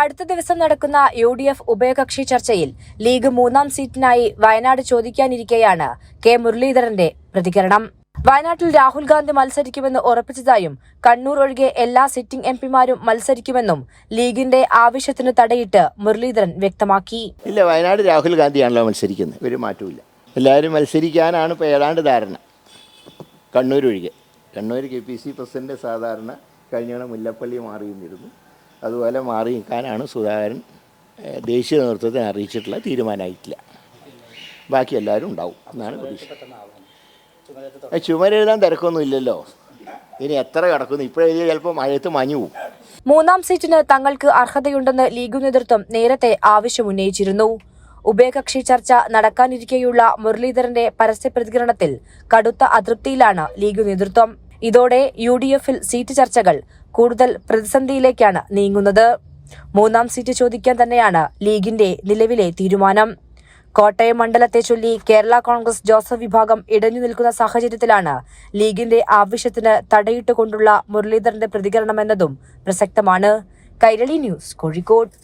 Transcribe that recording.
അടുത്ത ദിവസം നടക്കുന്ന യു ഡി എഫ് ഉഭയകക്ഷി ചർച്ചയിൽ ലീഗ് മൂന്നാം സീറ്റിനായി വയനാട് ചോദിക്കാനിരിക്കെയാണ് കെ മുരളീധരന്റെ പ്രതികരണം. വയനാട്ടിൽ രാഹുൽ ഗാന്ധി മത്സരിക്കുമെന്ന് ഉറപ്പിച്ചതായും കണ്ണൂർ ഒഴികെ എല്ലാ സിറ്റിംഗ് എം പിമാരും മത്സരിക്കുമെന്നും ലീഗിന്റെ ആവശ്യത്തിന് തടയിട്ട് മുരളീധരൻ വ്യക്തമാക്കി. ഇല്ല വയനാട് രാഹുൽ ഗാന്ധിയാണല്ലോ മത്സരിക്കുന്നത്. ഒരു മാറ്റമില്ല എല്ലാവരും മത്സരിക്കാനാണ് ഇപ്പോൾ ഏതാണ്ട് ധാരണ. കണ്ണൂർ ഒഴികെ. Kannur K P C president സാധാരണ കഴിഞ്ഞ മുല്ലപ്പള്ളി മാറി നിന്നിരുന്നു അതുപോലെ മാറി നിൽക്കാനാണ് സുധാകരൻ ദേശീയ നേതൃത്വത്തെ അറിയിച്ചിട്ടുള്ള തീരുമാനമായിട്ടില്ല. ബാക്കി എല്ലാവരും ഉണ്ടാവും എന്നാണ് പ്രതീക്ഷ. ചുമര ചുമരെഴുതാൻ തിരക്കൊന്നും ഇല്ലല്ലോ. ഇനി എത്ര കിടക്കുന്നു? ഇപ്പോഴെഴുതിയ ചിലപ്പോൾ മഴയത്ത് മഞ്ഞു പോകും മൂന്നാം സീറ്റിന് തങ്ങൾക്ക് അർഹതയുണ്ടെന്ന് ലീഗ് നേതൃത്വം നേരത്തെ ആവശ്യമുന്നയിച്ചിരുന്നു. ഉഭയകക്ഷി ചർച്ച നടക്കാനിരിക്കെയുള്ള മുരളീധരന്റെ പരസ്യ പ്രതികരണത്തിൽ കടുത്ത അതൃപ്തിയിലാണ് ലീഗ് നേതൃത്വം. ഇതോടെ യു ഡി എഫിൽ സീറ്റ് ചർച്ചകൾ കൂടുതൽ പ്രതിസന്ധിയിലേക്കാണ് നീങ്ങുന്നത്. മൂന്നാം സീറ്റ് ചോദിക്കാൻ തന്നെയാണ് ലീഗിന്റെ നിലവിലെ തീരുമാനം. കോട്ടയം മണ്ഡലത്തെ ചൊല്ലി കേരള കോൺഗ്രസ് ജോസഫ് വിഭാഗം ഇടഞ്ഞു നിൽക്കുന്ന സാഹചര്യത്തിലാണ് ലീഗിന്റെ ആവശ്യത്തിന് തടയിട്ടുകൊണ്ടുള്ള മുരളീധരന്റെ പ്രതികരണമെന്നതും പ്രസക്തമാണ്. കൈരളി ന്യൂസ് കോഴിക്കോട്.